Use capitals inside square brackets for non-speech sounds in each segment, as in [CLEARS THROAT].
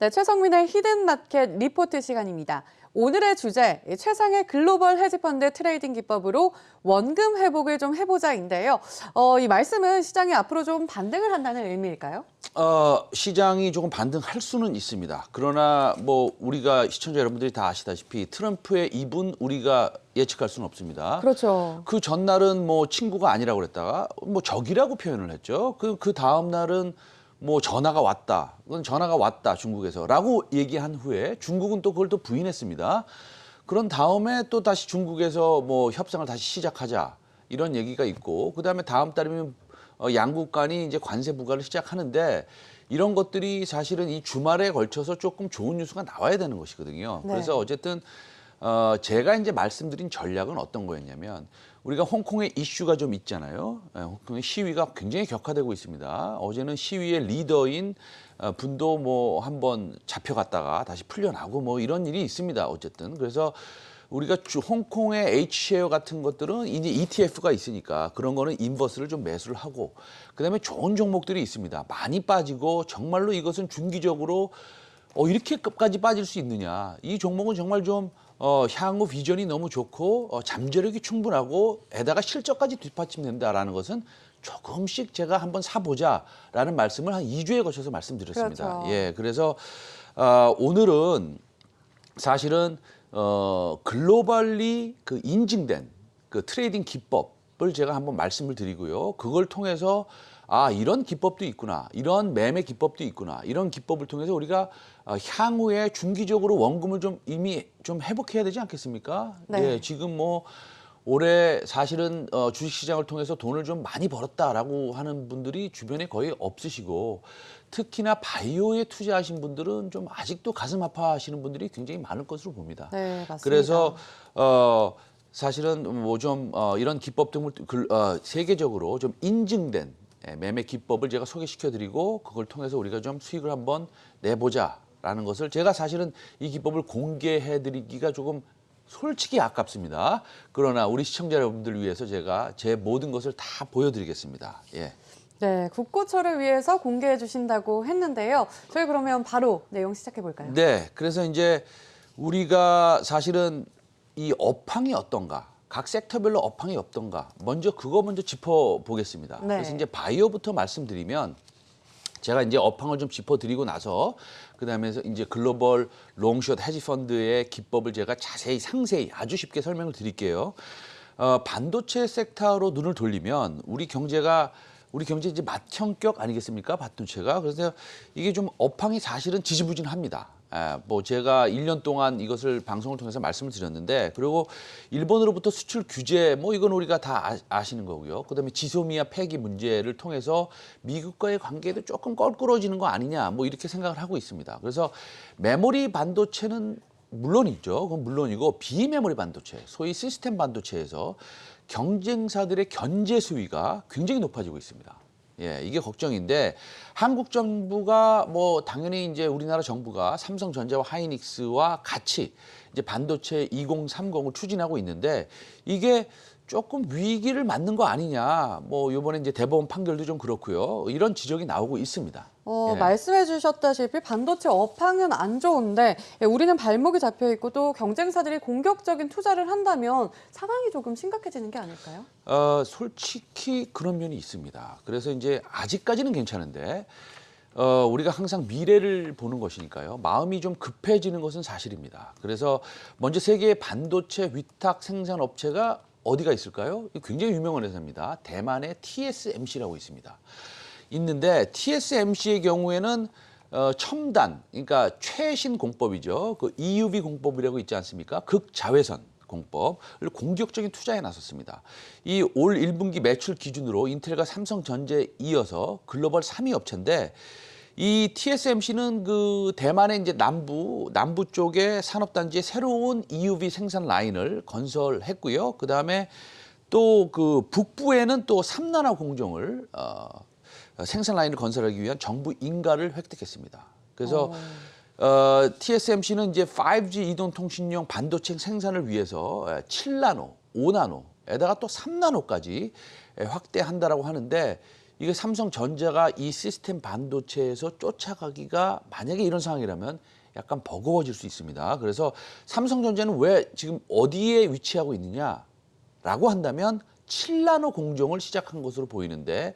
네, 최성민의 히든 마켓 리포트 시간입니다. 오늘의 주제, 이 최상의 글로벌 헤지펀드 트레이딩 기법으로 원금 회복을 좀 해보자인데요. 어, 이 말씀은 시장이 앞으로 좀 반등을 한다는 의미일까요? 어, 시장이 조금 반등할 수는 있습니다. 그러나 뭐 우리가 시청자 여러분들이 다 아시다시피 트럼프의 입은 우리가 예측할 수는 없습니다. 그렇죠. 그 전날은 뭐 친구가 아니라고 그랬다가 뭐 적이라고 표현을 했죠. 그, 그 다음 날은 뭐 전화가 왔다. 그건 전화가 왔다 중국에서라고 얘기한 후에 중국은 또 그걸 또 부인했습니다. 그런 다음에 또 다시 중국에서 뭐 협상을 다시 시작하자 이런 얘기가 있고 그다음에 다음 달이면 어, 양국 간이 이제 관세 부과를 시작하는데 이런 것들이 사실은 이 주말에 걸쳐서 조금 좋은 뉴스가 나와야 되는 것이거든요. 네. 그래서 어쨌든 어, 제가 이제 말씀드린 전략은 어떤 거였냐면 우리가 홍콩에 이슈가 좀 있잖아요. 예, 홍콩의 시위가 굉장히 격화되고 있습니다. 어제는 시위의 리더인 어, 분도 뭐 한번 잡혀갔다가 다시 풀려나고 뭐 이런 일이 있습니다. 어쨌든 그래서 우리가 주 홍콩의 H쉐어 같은 것들은 이제 ETF가 있으니까 그런 거는 인버스를 좀 매수를 하고 그다음에 좋은 종목들이 있습니다. 많이 빠지고 정말로 이것은 중기적으로 어, 이렇게까지 빠질 수 있느냐. 이 종목은 정말 좀 어, 향후 비전이 너무 좋고 어, 잠재력이 충분하고 에다가 실적까지 뒷받침된다라는 것은 조금씩 제가 한번 사보자라는 말씀을 한 2주에 걸쳐서 말씀드렸습니다. 그렇죠. 예, 그래서 어, 오늘은 사실은 어, 글로벌리 그 인증된 그 트레이딩 기법을 제가 한번 말씀을 드리고요. 그걸 통해서 아 이런 기법도 있구나, 이런 매매 기법도 있구나, 이런 기법을 통해서 우리가 어, 향후에 중기적으로 원금을 좀 이미 좀 회복해야 되지 않겠습니까? 네. 예, 지금 뭐 올해 사실은 어, 주식시장을 통해서 돈을 좀 많이 벌었다라고 하는 분들이 주변에 거의 없으시고 특히나 바이오에 투자하신 분들은 좀 아직도 가슴 아파하시는 분들이 굉장히 많을 것으로 봅니다. 네, 맞습니다. 그래서 어 사실은 뭐 좀 어, 이런 기법 등을 글- 어, 세계적으로 좀 인증된 예, 매매 기법을 제가 소개시켜드리고 그걸 통해서 우리가 좀 수익을 한번 내보자라는 것을 제가 사실은 이 기법을 공개해드리기가 조금 솔직히 아깝습니다. 그러나 우리 시청자 여러분들 위해서 제가 제 모든 것을 다 보여드리겠습니다. 예. 네, 국고처를 위해서 공개해 주신다고 했는데요. 저희 그러면 바로 내용 시작해 볼까요? 네, 그래서 이제 우리가 사실은 이 업황이 어떤가, 각 섹터별로 업황이 어떤가, 먼저 그거 먼저 짚어보겠습니다. 네. 그래서 이제 바이오부터 말씀드리면 제가 이제 업황을 좀 짚어드리고 나서 그다음에 이제 글로벌 롱숏 헤지 펀드의 기법을 제가 자세히 상세히 아주 쉽게 설명을 드릴게요. 어, 반도체 섹터로 눈을 돌리면 우리 경제가 우리 경제 이제 맏형격 아니겠습니까? 반도체가 그래서 이게 좀 업황이 사실은 지지부진합니다. 아, 뭐 제가 1년 동안 이것을 방송을 통해서 말씀을 드렸는데 그리고 일본으로부터 수출 규제 뭐 이건 우리가 다 아, 시는 거고요. 그다음에 지소미아 폐기 문제를 통해서 미국과의 관계도 조금 껄끄러지는 거 아니냐 뭐 이렇게 생각을 하고 있습니다. 그래서 메모리 반도체는 물론이죠. 그건 물론이고 비메모리 반도체, 소위 시스템 반도체에서 경쟁사들의 견제 수위가 굉장히 높아지고 있습니다. 예, 이게 걱정인데 한국 정부가 뭐 당연히 이제 우리나라 정부가 삼성전자와 하이닉스와 같이 이제 반도체 2030을 추진하고 있는데 이게 조금 위기를 맞는 거 아니냐. 뭐 요번에 이제 대법원 판결도 좀 그렇고요. 이런 지적이 나오고 있습니다. 어, 예. 말씀해 주셨다시피 반도체 업황은 안 좋은데 예, 우리는 발목이 잡혀 있고 또 경쟁사들이 공격적인 투자를 한다면 상황이 조금 심각해지는 게 아닐까요? 어, 솔직히 그런 면이 있습니다. 그래서 이제 아직까지는 괜찮은데 어, 우리가 항상 미래를 보는 것이니까요. 마음이 좀 급해지는 것은 사실입니다. 그래서 먼저 세계의 반도체 위탁 생산 업체가 어디가 있을까요? 굉장히 유명한 회사입니다. 대만의 TSMC라고 있습니다. 있는데 TSMC의 경우에는 어, 첨단, 그러니까 최신 공법이죠. 그 EUV 공법이라고 있지 않습니까? 극자외선 공법을 공격적인 투자에 나섰습니다. 이 올 1분기 매출 기준으로 인텔과 삼성전자에 이어서 글로벌 3위 업체인데 이 TSMC는 그 대만의 이제 남부 남부 쪽에 산업단지에 새로운 EUV 생산 라인을 건설했고요. 그 다음에 또 그 북부에는 또 3나노 공정을 어, 생산 라인을 건설하기 위한 정부 인가를 획득했습니다. 그래서 어, TSMC는 이제 5G 이동 통신용 반도체 생산을 위해서 7나노, 5나노에다가 또 3나노까지 확대한다라고 하는데 이게 삼성전자가 이 시스템 반도체에서 쫓아가기가 만약에 이런 상황이라면 약간 버거워질 수 있습니다. 그래서 삼성전자는 왜 지금 어디에 위치하고 있느냐라고 한다면 7나노 공정을 시작한 것으로 보이는데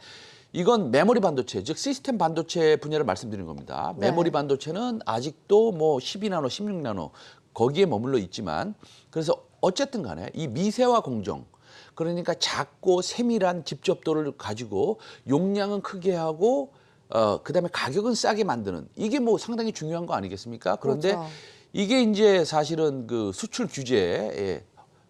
이건 메모리 반도체, 즉 시스템 반도체 분야를 말씀드리는 겁니다. 네. 메모리 반도체는 아직도 뭐 12나노, 16나노 거기에 머물러 있지만 그래서 어쨌든 간에 이 미세화 공정 그러니까 작고 세밀한 집접도를 가지고 용량은 크게 하고 어 그다음에 가격은 싸게 만드는 이게 뭐 상당히 중요한 거 아니겠습니까? 그런데 그렇죠. 이게 이제 사실은 그 수출 규제에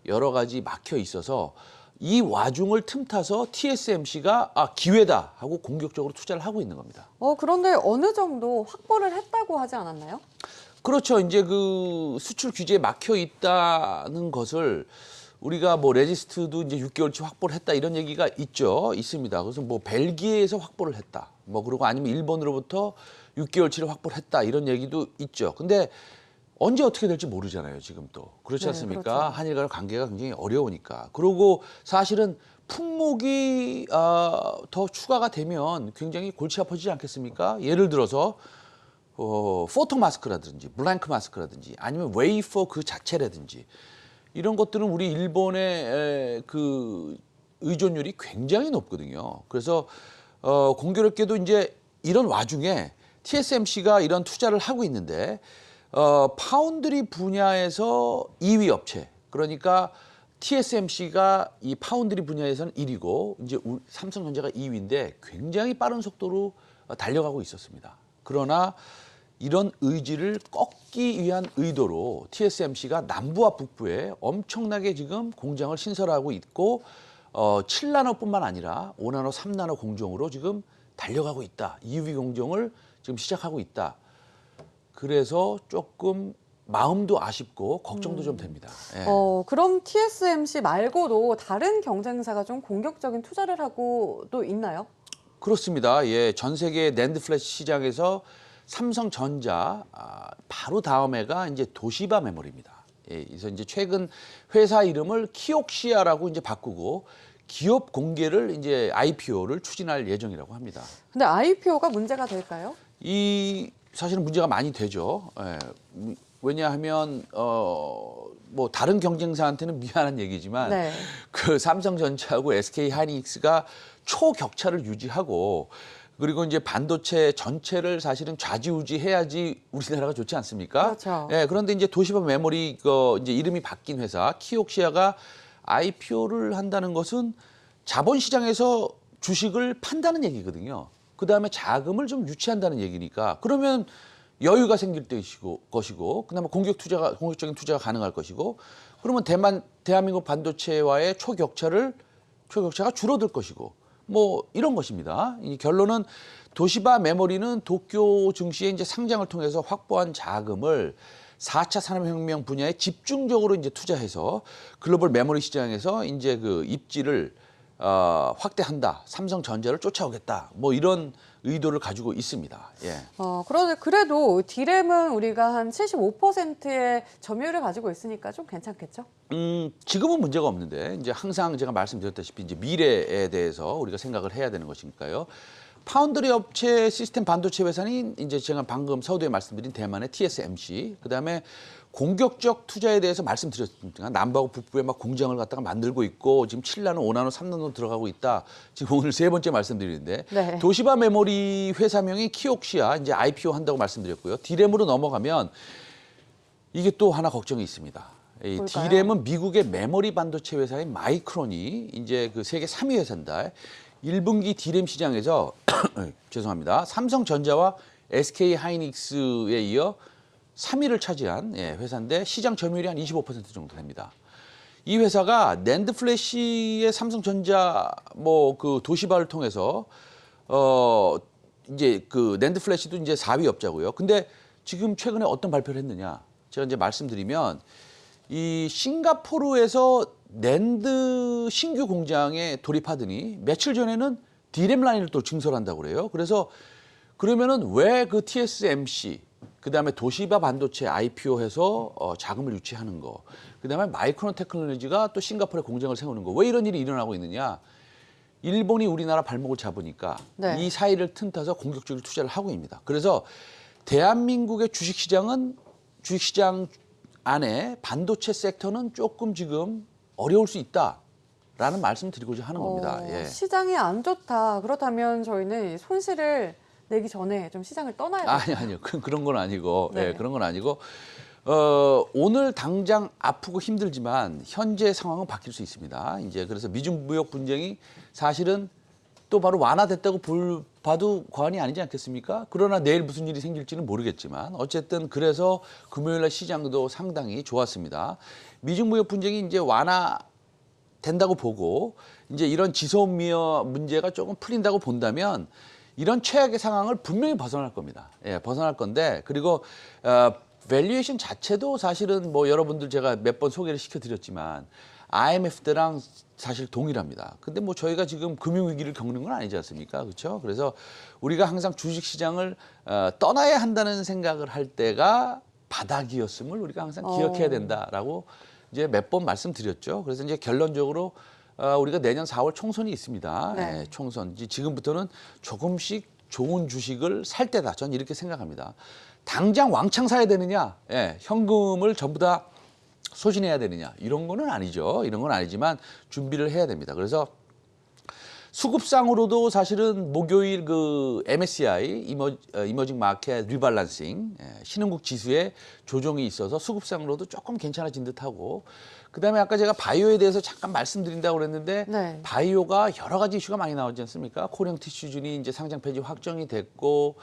여러 가지 막혀 있어서 이 와중을 틈타서 TSMC가 아 기회다 하고 공격적으로 투자를 하고 있는 겁니다. 어, 그런데 어느 정도 확보를 했다고 하지 않았나요? 그렇죠. 이제 그 수출 규제에 막혀 있다는 것을 우리가 뭐 레지스트도 이제 6개월치 확보를 했다 이런 얘기가 있죠. 있습니다. 그래서 뭐 벨기에에서 확보를 했다. 뭐 그리고 아니면 일본으로부터 6개월치를 확보를 했다 이런 얘기도 있죠. 근데 언제 어떻게 될지 모르잖아요. 지금 또 그렇지 네, 않습니까? 그렇죠. 한일 간 관계가 굉장히 어려우니까. 그리고 사실은 품목이 아, 더 추가가 되면 굉장히 골치 아파지지 않겠습니까? 예를 들어서 어, 포토 마스크라든지 블랭크 마스크라든지 아니면 웨이퍼 그 자체라든지 이런 것들은 우리 일본의 에, 그 의존율이 굉장히 높거든요. 그래서 어, 공교롭게도 이제 이런 와중에 TSMC가 이런 투자를 하고 있는데 어, 파운드리 분야에서 2위 업체 그러니까 TSMC가 이 파운드리 분야에서는 1위고 이제 우- 삼성전자가 2위인데 굉장히 빠른 속도로 어, 달려가고 있었습니다. 그러나 이런 의지를 꺾기 위한 의도로 TSMC가 남부와 북부에 엄청나게 지금 공장을 신설하고 있고 어, 7나노뿐만 아니라 5나노, 3나노 공정으로 지금 달려가고 있다. EUV 공정을 지금 시작하고 있다. 그래서 조금 마음도 아쉽고 걱정도 좀 됩니다. 예. 어, 그럼 TSMC 말고도 다른 경쟁사가 좀 공격적인 투자를 하고 또 있나요? 그렇습니다. 예, 전 세계 낸드 플래시 시장에서 삼성전자 아, 바로 다음에가 이제 도시바 메모리입니다. 예, 그래서 이제 최근 회사 이름을 키옥시아라고 이제 바꾸고 기업 공개를 이제 IPO를 추진할 예정이라고 합니다. 근데 IPO가 문제가 될까요? 이 사실은 문제가 많이 되죠. 예, 음, 왜냐하면 어, 뭐 다른 경쟁사한테는 미안한 얘기지만 네. 그 삼성전자하고 SK 하이닉스가 초격차를 유지하고 그리고 이제 반도체 전체를 사실은 좌지우지해야지 우리나라가 좋지 않습니까? 그렇죠. 예, 그런데 이제 도시바 메모리 그 이제 이름이 바뀐 회사 키옥시아가 IPO를 한다는 것은 자본 시장에서 주식을 판다는 얘기거든요. 그 다음에 자금을 좀 유치한다는 얘기니까 그러면 여유가 생길 것이고, 것이고 그다음에 공격 투자가 공격적인 투자가 가능할 것이고 그러면 대만 대한민국 반도체와의 초격차를 초격차가 줄어들 것이고 뭐 이런 것입니다. 이 결론은 도시바 메모리는 도쿄 증시에 이제 상장을 통해서 확보한 자금을 4차 산업혁명 분야에 집중적으로 이제 투자해서 글로벌 메모리 시장에서 이제 그 입지를 어, 확대한다. 삼성전자를 쫓아오겠다. 뭐 이런 의도를 가지고 있습니다. 예. 어, 그런데 그래도 디램은 우리가 한 75%의 점유율을 가지고 있으니까 좀 괜찮겠죠? 음, 지금은 문제가 없는데 이제 항상 제가 말씀드렸다시피 이제 미래에 대해서 우리가 생각을 해야 되는 것이니까요. 파운드리 업체 시스템 반도체 회사는 이제 제가 방금 서두에 말씀드린 대만의 TSMC, 그다음에 공격적 투자에 대해서 말씀드렸습니다. 남부하고 북부에 막 공장을 갖다가 만들고 있고 지금 7나노, 5나노, 3나노 들어가고 있다. 지금 오늘 세 번째 말씀드리는데 네. 도시바 메모리 회사명이 키옥시아 이제 IPO 한다고 말씀드렸고요. 디램으로 넘어가면 이게 또 하나 걱정이 있습니다. 이? 디램은 미국의 메모리 반도체 회사인 마이크론이 이제 그 세계 3위 회사인다. 1분기 디램 시장에서 [COUGHS] 죄송합니다. 삼성전자와 SK 하이닉스에 이어 3위를 차지한 예, 회사인데 시장 점유율이 한 25% 정도 됩니다. 이 회사가 낸드 플래시의 삼성전자 뭐 그 도시바를 통해서 어 이제 그 낸드 플래시도 이제 4위 업자고요. 근데 지금 최근에 어떤 발표를 했느냐? 제가 이제 말씀드리면 이 싱가포르에서 낸드 신규 공장에 돌입하더니 며칠 전에는 디램 라인을 또 증설한다고 그래요. 그래서 그러면은 왜 그 TSMC 그다음에 도시바 반도체 IPO해서 어, 자금을 유치하는 거, 그다음에 마이크론 테크놀로지가 또 싱가포르에 공장을 세우는 거, 왜 이런 일이 일어나고 있느냐? 일본이 우리나라 발목을 잡으니까 네. 이 사이를 틈타서 공격적으로 투자를 하고 있습니다. 그래서 대한민국의 주식시장은 주식시장 안에 반도체 섹터는 조금 지금 어려울 수 있다 라는 말씀 드리고자 하는 겁니다. 어, 예. 시장이 안 좋다. 그렇다면 저희는 손실을 내기 전에 좀 시장을 떠나야 돼요. 아니 아니요 그, 그런 건 아니고 네. 예, 그런 건 아니고 어, 오늘 당장 아프고 힘들지만 현재 상황은 바뀔 수 있습니다. 이제 그래서 미중 무역 분쟁이 사실은 또 바로 완화됐다고 볼 봐도 과언이 아니지 않겠습니까? 그러나 내일 무슨 일이 생길지는 모르겠지만 어쨌든 그래서 금요일 날 시장도 상당히 좋았습니다. 미중 무역 분쟁이 이제 완화 된다고 보고 이제 이런 지소미어 문제가 조금 풀린다고 본다면 이런 최악의 상황을 분명히 벗어날 겁니다. 예, 벗어날 건데 그리고 어, 밸류에이션 자체도 사실은 뭐 여러분들 제가 몇 번 소개를 시켜드렸지만 IMF 때랑 사실 동일합니다. 근데 뭐 저희가 지금 금융 위기를 겪는 건 아니지 않습니까? 그렇죠? 그래서 우리가 항상 주식 시장을 어, 떠나야 한다는 생각을 할 때가 바닥이었음을 우리가 항상 기억해야 어. 된다라고 이제 몇 번 말씀드렸죠. 그래서 이제 결론적으로 어, 우리가 내년 4월 총선이 있습니다. 네. 예, 총선. 지금부터는 조금씩 좋은 주식을 살 때다. 전 이렇게 생각합니다. 당장 왕창 사야 되느냐? 예, 현금을 전부 다 소진해야 되느냐? 이런 거는 아니죠. 이런 건 아니지만 준비를 해야 됩니다. 그래서 수급상으로도 사실은 목요일 그 MSCI 이머, 어, 이머징 마켓 리발란싱 예, 신흥국 지수에 조정이 있어서 수급상으로도 조금 괜찮아진 듯하고 그다음에 아까 제가 바이오에 대해서 잠깐 말씀드린다고 그랬는데 네. 바이오가 여러 가지 이슈가 많이 나오지 않습니까? 코령 티슈준이 이제 상장 폐지 확정이 됐고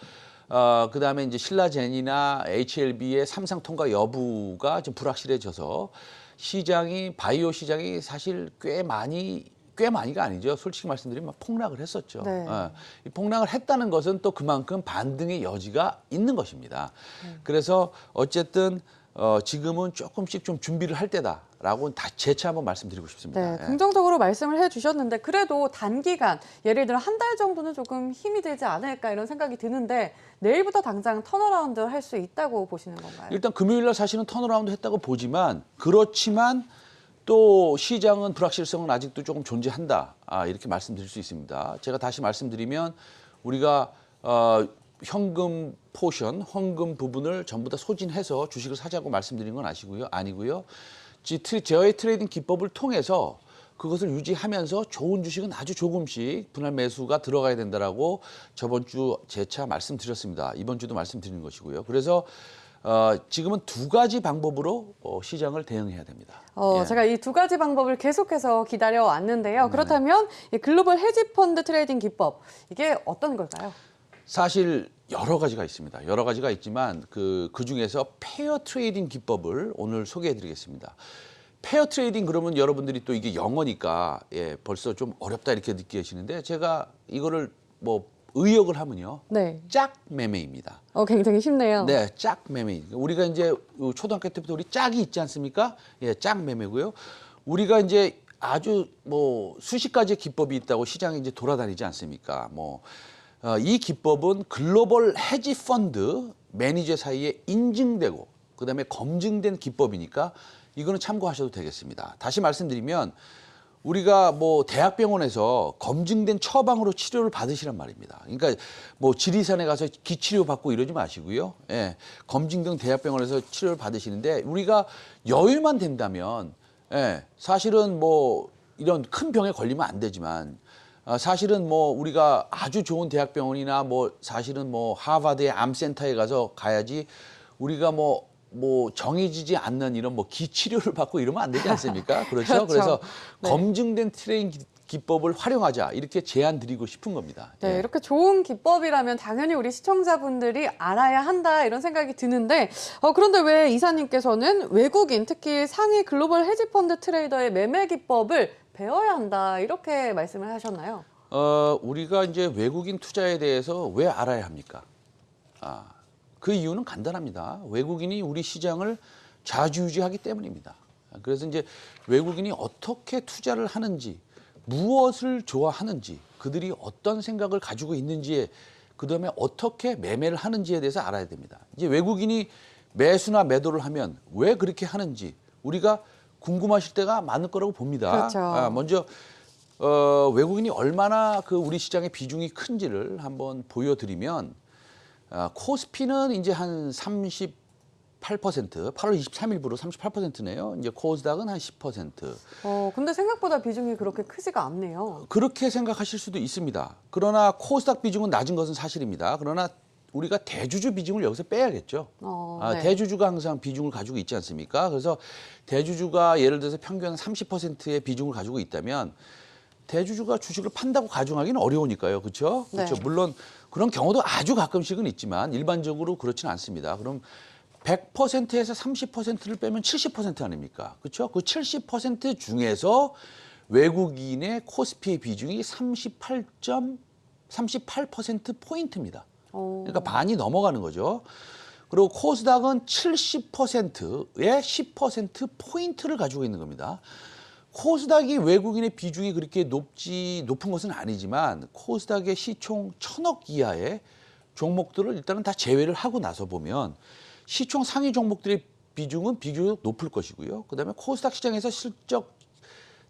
어, 그 다음에 이제 신라젠이나 HLB의 삼상 통과 여부가 좀 불확실해져서 시장이 바이오 시장이 사실 꽤 많이 꽤 많이가 아니죠. 솔직히 말씀드리면 폭락을 했었죠. 네. 어, 이 폭락을 했다는 것은 또 그만큼 반등의 여지가 있는 것입니다. 그래서 어쨌든 어, 지금은 조금씩 좀 준비를 할 때다 라고 다 재차 한번 말씀드리고 싶습니다. 네, 예. 긍정적으로 말씀을 해주셨는데 그래도 단기간 예를 들어 한 달 정도는 조금 힘이 되지 않을까 이런 생각이 드는데 내일부터 당장 턴어라운드 할 수 있다고 보시는 건가요? 일단 금요일 날 사실은 턴어라운드 했다고 보지만 그렇지만 또 시장은 불확실성은 아직도 조금 존재한다. 아, 이렇게 말씀드릴 수 있습니다. 제가 다시 말씀드리면 우리가 어, 현금 포션, 현금 부분을 전부 다 소진해서 주식을 사자고 말씀드린 건 아시고요. 아니고요. 저의 트레이딩 기법을 통해서 그것을 유지하면서 좋은 주식은 아주 조금씩 분할 매수가 들어가야 된다라고 저번 주 재차 말씀드렸습니다. 이번 주도 말씀드리는 것이고요. 그래서 어, 지금은 두 가지 방법으로 어, 시장을 대응해야 됩니다. 어, 예. 제가 이 두 가지 방법을 계속해서 기다려 왔는데요. 그렇다면 이 글로벌 헤지 펀드 트레이딩 기법 이게 어떤 걸까요? 사실 여러 가지가 있습니다. 여러 가지가 있지만 그, 그 중에서 페어 트레이딩 기법을 오늘 소개해 드리겠습니다. 페어 트레이딩 그러면 여러분들이 또 이게 영어니까 예, 벌써 좀 어렵다 이렇게 느끼시는데 제가 이거를 뭐 의역을 하면요. 네, 짝 매매입니다. 어, 굉장히 쉽네요. 네, 짝 매매. 우리가 이제 초등학교 때부터 우리 짝이 있지 않습니까? 예, 짝 매매고요. 우리가 이제 아주 뭐 수십 가지의 기법이 있다고 시장에 이제 돌아다니지 않습니까? 뭐, 어, 이 기법은 글로벌 헤지 펀드 매니저 사이에 인증되고 그다음에 검증된 기법이니까 이거는 참고하셔도 되겠습니다. 다시 말씀드리면 우리가 뭐 대학병원에서 검증된 처방으로 치료를 받으시란 말입니다. 그러니까 뭐 지리산에 가서 기치료 받고 이러지 마시고요. 예, 검증된 대학병원에서 치료를 받으시는데 우리가 여유만 된다면 예, 사실은 뭐 이런 큰 병에 걸리면 안 되지만 아, 사실은 뭐 우리가 아주 좋은 대학병원이나 뭐 사실은 뭐 하버드의 암센터에 가서 가야지 우리가 뭐뭐 정해지지 않는 이런 뭐 기치료를 받고 이러면 안 되지 않습니까? [LAUGHS] 그렇죠. 그렇죠. 그래서 네. 검증된 기- 기법을 활용하자 이렇게 제안 드리고 싶은 겁니다. 네, 예. 이렇게 좋은 기법이라면 당연히 우리 시청자분들이 알아야 한다 이런 생각이 드는데 어, 그런데 왜 이사님께서는 외국인 특히 상위 글로벌 헤지펀드 트레이더의 매매 기법을 배워야 한다 이렇게 말씀을 하셨나요? 어, 우리가 이제 외국인 투자에 대해서 왜 알아야 합니까? 아, 그 이유는 간단합니다. 외국인이 우리 시장을 좌지우지하기 때문입니다. 그래서 이제 외국인이 어떻게 투자를 하는지, 무엇을 좋아하는지, 그들이 어떤 생각을 가지고 있는지에 그다음에 어떻게 매매를 하는지에 대해서 알아야 됩니다. 이제 외국인이 매수나 매도를 하면 왜 그렇게 하는지 우리가 궁금하실 때가 많을 거라고 봅니다. 그렇죠. 아, 먼저 어, 외국인이 얼마나 그 우리 시장의 비중이 큰지를 한번 보여드리면 아, 코스피는 이제 한 38%, 8월 23일부로 38%네요. 이제 코스닥은 한 10%. 어, 근데 생각보다 비중이 그렇게 크지가 않네요. 그렇게 생각하실 수도 있습니다. 그러나 코스닥 비중은 낮은 것은 사실입니다. 그러나 우리가 대주주 비중을 여기서 빼야겠죠. 어, 아, 네. 대주주가 항상 비중을 가지고 있지 않습니까? 그래서 대주주가 예를 들어서 평균 30%의 비중을 가지고 있다면 대주주가 주식을 판다고 가정하기는 어려우니까요. 그렇죠? 네. 그렇죠. 물론 그런 경우도 아주 가끔씩은 있지만 일반적으로 그렇지는 않습니다. 그럼 100%에서 30%를 빼면 70% 아닙니까? 그렇죠? 그 70% 중에서 외국인의 코스피의 비중이 38.38% 포인트입니다. 어, 그러니까 반이 넘어가는 거죠. 그리고 코스닥은 70%의 10% 포인트를 가지고 있는 겁니다. 코스닥이 외국인의 비중이 그렇게 높지 높은 것은 아니지만 코스닥의 시총 천억 이하의 종목들을 일단은 다 제외를 하고 나서 보면 시총 상위 종목들의 비중은 비교적 높을 것이고요. 그다음에 코스닥 시장에서 실적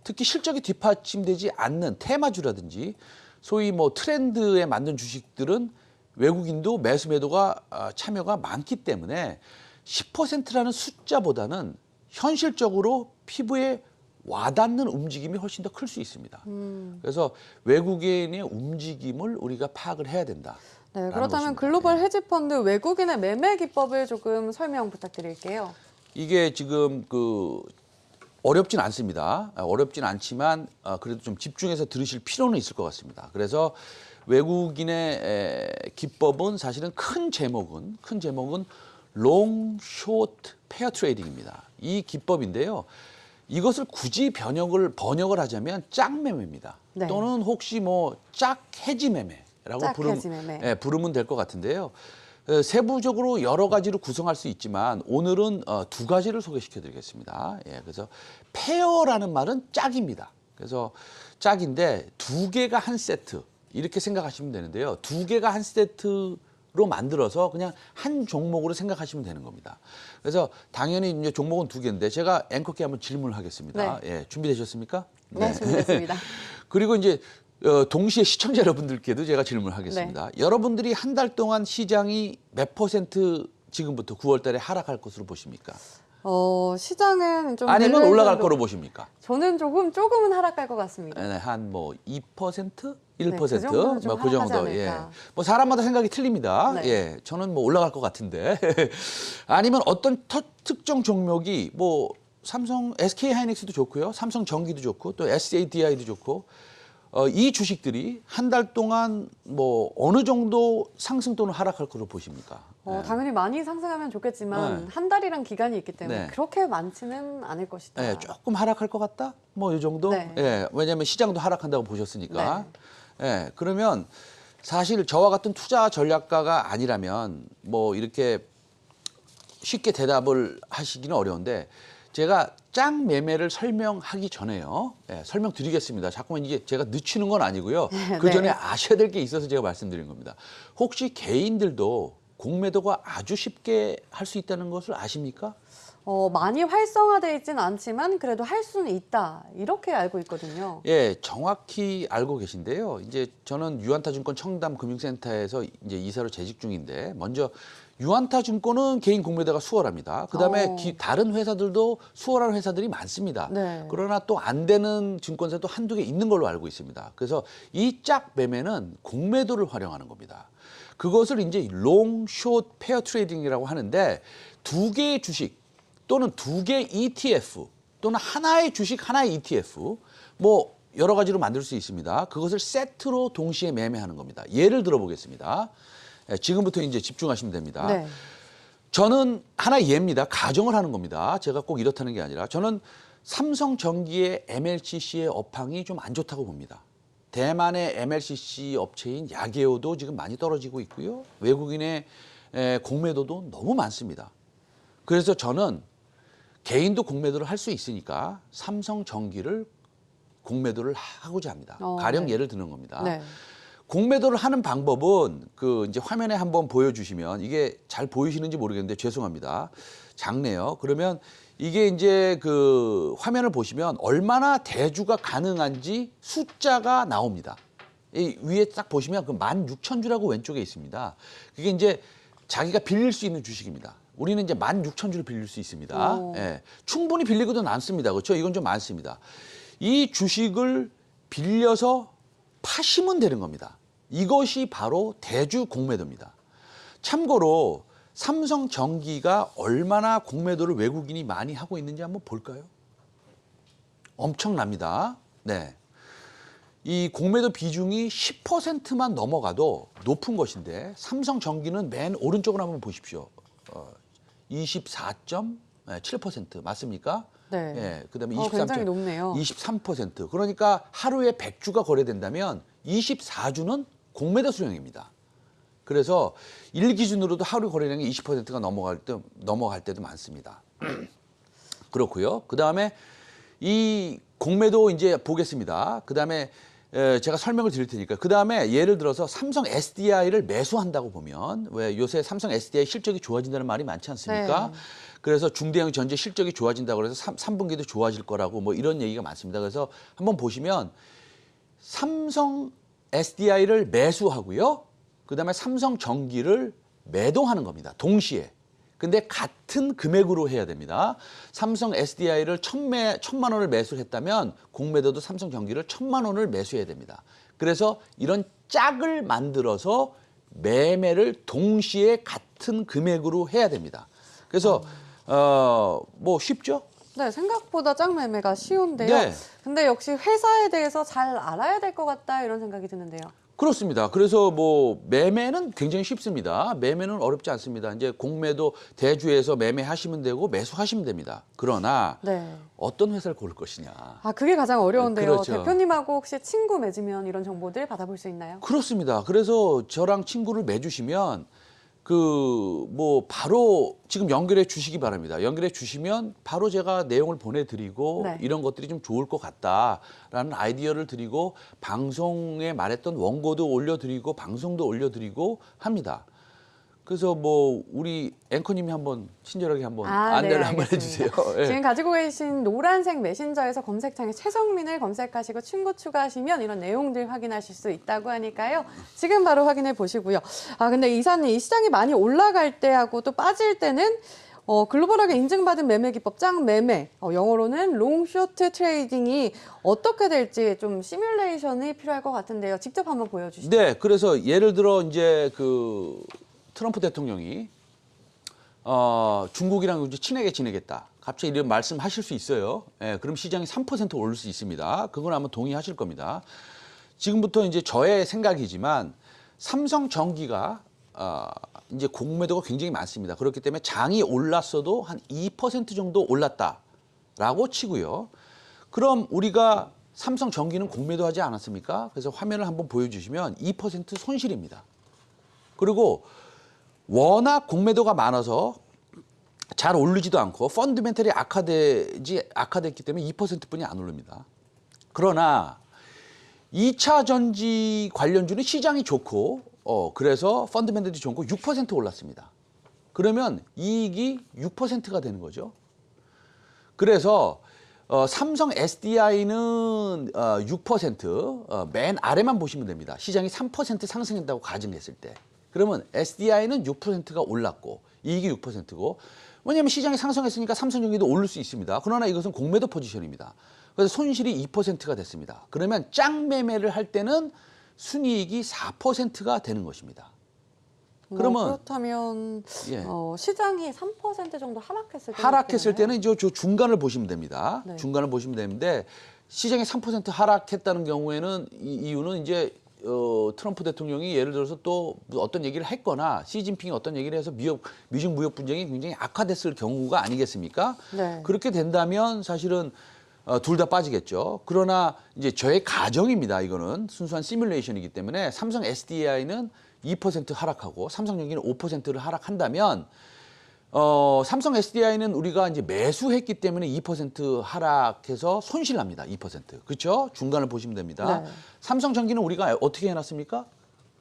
특히 실적이 뒷받침되지 않는 테마주라든지 소위 뭐 트렌드에 맞는 주식들은 외국인도 매수 매도가 아, 참여가 많기 때문에 10%라는 숫자보다는 현실적으로 피부에 와닿는 움직임이 훨씬 더 클 수 있습니다. 음. 그래서 외국인의 움직임을 우리가 파악을 해야 된다. 네, 그렇다면. 글로벌 네. 헤지펀드 외국인의 매매 기법을 조금 설명 부탁드릴게요. 이게 지금 그 어렵진 않습니다. 아, 어렵진 않지만 아, 그래도 좀 집중해서 들으실 필요는 있을 것 같습니다. 그래서 외국인의 에, 기법은 사실은 큰 제목은 큰 제목은 롱, 쇼트, 페어 트레이딩입니다. 이 기법인데요. 이것을 굳이 번역을 번역을 하자면 짝매매입니다. 네. 또는 혹시 뭐 짝 해지 매매라고 짝 부르면 매매. 예, 부르면 될 것 같은데요. 어, 세부적으로 여러 가지로 구성할 수 있지만 오늘은 어, 두 가지를 소개시켜드리겠습니다. 예, 그래서 페어라는 말은 짝입니다. 그래서 짝인데 두 개가 한 세트 이렇게 생각하시면 되는데요. 두 개가 한 세트로 만들어서 그냥 한 종목으로 생각하시면 되는 겁니다. 그래서 당연히 이제 종목은 두 개인데 제가 앵커께 한번 질문을 하겠습니다. 예, 준비되셨습니까? 네, 준비됐습니다. [LAUGHS] 그리고 이제 어, 동시에 시청자 여러분들께도 제가 질문을 하겠습니다. 네. 여러분들이 한 달 동안 시장이 몇 퍼센트 지금부터 9월 달에 하락할 것으로 보십니까? 어, 시장은 좀 아니면 올라갈 정도- 거로 보십니까? 저는 조금 조금은 하락할 것 같습니다. 네, 한뭐 2%? 네, 1%? 그 정도는 좀 뭐그 정도. 하락하지 예. 않을까. 뭐 사람마다 생각이 틀립니다. 네. 예. 저는 뭐 올라갈 것 같은데. [LAUGHS] 아니면 어떤 터- 특정 종목이 뭐 삼성 SK 하이닉스도 좋고요. 삼성 전기도 좋고 또 SADI도 좋고 어, 이 주식들이 한 달 동안 뭐 어느 정도 상승 또는 하락할 거로 보십니까? 어, 예. 당연히 많이 상승하면 좋겠지만 네. 한 달이란 기간이 있기 때문에 네. 그렇게 많지는 않을 것이다. 예, 조금 하락할 것 같다? 뭐 이 정도? 네. 예, 왜냐하면 시장도 하락한다고 보셨으니까. 예, 그러면 사실 저와 같은 투자 전략가가 아니라면 뭐 이렇게 쉽게 대답을 하시기는 어려운데 제가 짱 매매를 설명하기 전에요. 예, 설명드리겠습니다. 자꾸만 이게 제가 늦추는 건 아니고요. [LAUGHS] 그 네. 전에 아셔야 될 게 있어서 제가 말씀드린 겁니다. 혹시 개인들도 공매도가 아주 쉽게 할 수 있다는 것을 아십니까? 어, 많이 활성화돼 있지는 않지만 그래도 할 수는 있다. 이렇게 알고 있거든요. 예, 정확히 알고 계신데요. 이제 저는 유한타증권 청담 금융센터에서 이제 이사로 재직 중인데 먼저 유한타증권은 개인 공매도가 수월합니다. 그다음에 어. 기- 다른 회사들도 수월한 회사들이 많습니다. 네. 그러나 또 안 되는 증권사도 한두 개 있는 걸로 알고 있습니다. 그래서 이 짝 매매는 공매도를 활용하는 겁니다. 그것을 이제 롱, 숏, 페어 트레이딩이라고 하는데 두 개의 주식 또는 두 개의 ETF 또는 하나의 주식, 하나의 ETF 뭐 여러 가지로 만들 수 있습니다. 그것을 세트로 동시에 매매하는 겁니다. 예를 들어 보겠습니다. 예, 지금부터 이제 집중하시면 됩니다. 네. 저는 하나 예입니다. 가정을 하는 겁니다. 제가 꼭 이렇다는 게 아니라 저는 삼성 전기의 MLCC의 업황이 좀 안 좋다고 봅니다. 대만의 MLCC 업체인 야게오도 지금 많이 떨어지고 있고요. 외국인의 에, 공매도도 너무 많습니다. 그래서 저는 개인도 공매도를 할 수 있으니까 삼성 전기를 공매도를 하고자 합니다. 어, 가령 네. 예를 드는 겁니다. 네. 공매도를 하는 방법은 그 이제 화면에 한번 보여주시면 이게 잘 보이시는지 모르겠는데 죄송합니다. 작네요. 그러면 이게 이제 그 화면을 보시면 얼마나 대주가 가능한지 숫자가 나옵니다. 이 위에 딱 보시면 그 16,000주라고 왼쪽에 있습니다. 그게 이제 자기가 빌릴 수 있는 주식입니다. 우리는 이제 16,000주를 빌릴 수 있습니다. 오. 예. 충분히 빌리고도 남습니다. 그렇죠? 이건 좀 많습니다. 이 주식을 빌려서 파시면 되는 겁니다. 이것이 바로 대주 공매도입니다. 참고로 삼성 전기가 얼마나 공매도를 외국인이 많이 하고 있는지 한번 볼까요? 엄청납니다. 네. 이 공매도 비중이 10%만 넘어가도 높은 것인데 삼성 전기는 맨 오른쪽으로 한번 보십시오. 어, 24.7% 맞습니까? 네. 예, 그다음에 어, 23. 굉장히 높네요. 23%. 그러니까 하루에 100주가 거래된다면 24주는 공매도 수량입니다. 그래서 일 기준으로도 하루 거래량이 20%가 넘어갈 때 넘어갈 때도 많습니다. [CLEARS THROAT] 그렇고요. 그다음에 이 공매도 이제 보겠습니다. 그다음에 에, 제가 설명을 드릴 테니까 그다음에 예를 들어서 삼성 SDI를 매수한다고 보면 왜 요새 삼성 SDI 실적이 좋아진다는 말이 많지 않습니까? 네. 그래서 중대형 전체 실적이 좋아진다고 해서 삼 3분기도 좋아질 거라고 뭐 이런 얘기가 많습니다. 그래서 한번 보시면 삼성 SDI를 매수하고요. 그 다음에 삼성 전기를 매도하는 겁니다. 동시에. 근데 같은 금액으로 해야 됩니다. 삼성 SDI를 천매, 천만 원을 매수했다면 공매도도 삼성 전기를 천만 원을 매수해야 됩니다. 그래서 이런 짝을 만들어서 매매를 동시에 같은 금액으로 해야 됩니다. 그래서 어 뭐 쉽죠? 네, 생각보다 짝 매매가 쉬운데요. 네. 근데 역시 회사에 대해서 잘 알아야 될 것 같다 이런 생각이 드는데요. 그렇습니다. 그래서 뭐 매매는 굉장히 쉽습니다. 매매는 어렵지 않습니다. 이제 공매도 대주에서 매매하시면 되고 매수하시면 됩니다. 그러나 네. 어떤 회사를 고를 것이냐. 아, 그게 가장 어려운데요. 그렇죠. 대표님하고 혹시 친구 맺으면 이런 정보들 받아볼 수 있나요? 그렇습니다. 그래서 저랑 친구를 매주시면 그 뭐 바로 지금 연결해 주시기 바랍니다. 연결해 주시면 바로 제가 내용을 보내드리고 네. 이런 것들이 좀 좋을 것 같다라는 아이디어를 드리고 방송에 말했던 원고도 올려드리고 방송도 올려드리고 합니다. 그래서 뭐 우리 앵커님이 한번 친절하게 한번 안내를 한번 해주세요. [LAUGHS] 아, 알겠습니다. 예. 지금 가지고 계신 노란색 메신저에서 검색창에 최성민을 검색하시고 친구 추가하시면 이런 내용들 확인하실 수 있다고 하니까요. 지금 바로 확인해 보시고요. 아 근데 이사님 이 시장이 많이 올라갈 때하고 또 빠질 때는 어, 글로벌하게 인증받은 매매 기법 짱 매매 어, 영어로는 롱 쇼트 트레이딩이 어떻게 될지 좀 시뮬레이션이 필요할 것 같은데요. 직접 한번 보여주시죠. 네, 그래서 예를 들어 이제 그 트럼프 대통령이 어, 중국이랑 친하게 지내겠다. 갑자기 이런 말씀하실 수 있어요. 예, 그럼 시장이 3% 오를 수 있습니다. 그건 아마 동의하실 겁니다. 지금부터 이제 저의 생각이지만 삼성 전기가 어, 이제 공매도가 굉장히 많습니다. 그렇기 때문에 장이 올랐어도 한 2% 정도 올랐다라고 치고요. 그럼 우리가 삼성 전기는 공매도하지 않았습니까? 그래서 화면을 한번 보여주시면 2% 손실입니다. 그리고 워낙 공매도가 많아서 잘 오르지도 않고 펀드멘털이 악화되지 악화됐기 때문에 2%뿐이 안 오릅니다. 그러나 2차 전지 관련주는 시장이 좋고 어 그래서 펀드멘털이 좋고 6% 올랐습니다. 그러면 이익이 6%가 되는 거죠. 그래서 어, 삼성 SDI는 어, 6%, 어, 맨 아래만 보시면 됩니다. 시장이 3% 상승했다고 가정했을 때. 그러면 SDI는 6%가 올랐고 이익이 6%고 왜냐하면 시장이 상승했으니까 삼성전기도 오를 수 있습니다. 그러나 이것은 공매도 포지션입니다. 그래서 손실이 2%가 됐습니다. 그러면 짱 매매를 할 때는 순이익이 4%가 되는 것입니다. 뭐 그러면- 그렇다면 예. 어, 시장이 3% 정도 하락했을 때 하락했을 때는 이제 저 중간을 보시면 됩니다. 네. 중간을 보시면 되는데 시장이 3% 하락했다는 경우에는 이 이유는 이제 어, 트럼프 대통령이 예를 들어서 또 어떤 얘기를 했거나 시진핑이 어떤 얘기를 해서 미역 미중 무역 분쟁이 굉장히 악화됐을 경우가 아니겠습니까? 네. 그렇게 된다면 사실은 어, 둘 다 빠지겠죠. 그러나 이제 저의 가정입니다. 이거는 순수한 시뮬레이션이기 때문에 삼성 SDI는 2% 하락하고 삼성전기는 5%를 하락한다면 어, 삼성 SDI는 우리가 이제 매수했기 때문에 2% 하락해서 손실 납니다. 2%. 그렇죠? 중간을 보시면 됩니다. 네. 삼성전기는 우리가 어떻게 해놨습니까?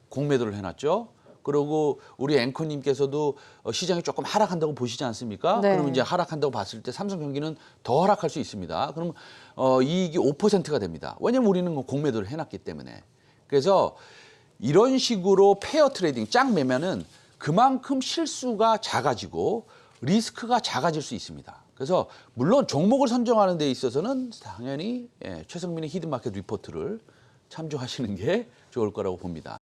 공매도를 해놨죠. 그리고 우리 앵커님께서도 어, 시장이 조금 하락한다고 보시지 않습니까? 네. 그러면 이제 하락한다고 봤을 때 삼성전기는 더 하락할 수 있습니다. 그럼 어, 이익이 5%가 됩니다. 왜냐면 우리는 뭐 공매도를 해놨기 때문에. 그래서 이런 식으로 페어 트레이딩 짝 매매는 그만큼 실수가 작아지고 리스크가 작아질 수 있습니다. 그래서 물론 종목을 선정하는 데 있어서는 당연히 예, 최성민의 히든마켓 리포트를 참조하시는 게 좋을 거라고 봅니다.